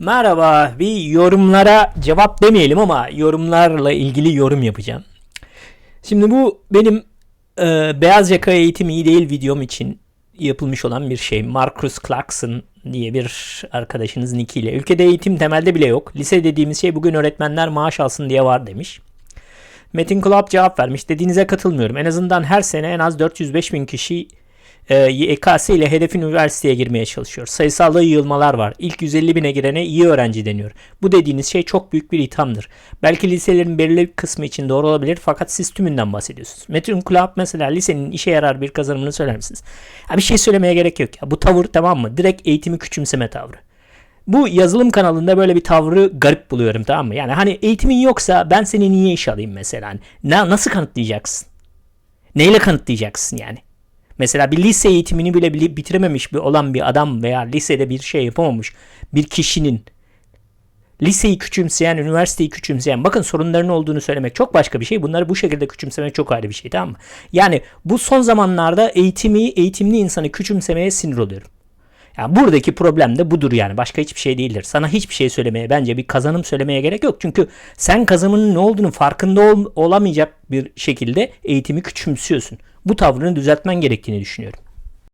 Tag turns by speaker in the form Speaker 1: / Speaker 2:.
Speaker 1: Merhaba, bir yorumlara cevap demeyelim ama yorumlarla ilgili yorum yapacağım. Şimdi bu benim e, beyaz yaka eğitim iyi değil videom için yapılmış olan bir şey. Marcus Clarkson diye bir arkadaşınız nickiyle. Ülkede eğitim temelde bile yok. Lise dediğimiz şey bugün öğretmenler maaş alsın diye var demiş. Metin Kulap cevap vermiş. Dediğinize katılmıyorum. En azından her sene en az 405 bin kişi e, YKS ile hedef üniversiteye girmeye çalışıyor. Sayısalda yığılmalar var. İlk 150 bine girene iyi öğrenci deniyor. Bu dediğiniz şey çok büyük bir ithamdır. Belki liselerin belirli bir kısmı için doğru olabilir fakat siz tümünden bahsediyorsunuz. Metin Kulap mesela lisenin işe yarar bir kazanımını söyler misiniz? Ya bir şey söylemeye gerek yok ya. Bu tavır tamam mı? Direkt eğitimi küçümseme tavrı. Bu yazılım kanalında böyle bir tavrı garip buluyorum tamam mı? Yani hani eğitimin yoksa ben seni niye iş alayım mesela? Hani Na, nasıl kanıtlayacaksın? Neyle kanıtlayacaksın yani? Mesela bir lise eğitimini bile bitirememiş bir olan bir adam veya lisede bir şey yapamamış bir kişinin liseyi küçümseyen, üniversiteyi küçümseyen, bakın sorunların olduğunu söylemek çok başka bir şey. Bunları bu şekilde küçümsemek çok ayrı bir şey tamam mı? Yani bu son zamanlarda eğitimi, eğitimli insanı küçümsemeye sinir oluyorum. Yani buradaki problem de budur yani. Başka hiçbir şey değildir. Sana hiçbir şey söylemeye bence bir kazanım söylemeye gerek yok. Çünkü sen kazanımın ne olduğunu farkında ol- olamayacak bir şekilde eğitimi küçümsüyorsun. Bu tavrını düzeltmen gerektiğini düşünüyorum.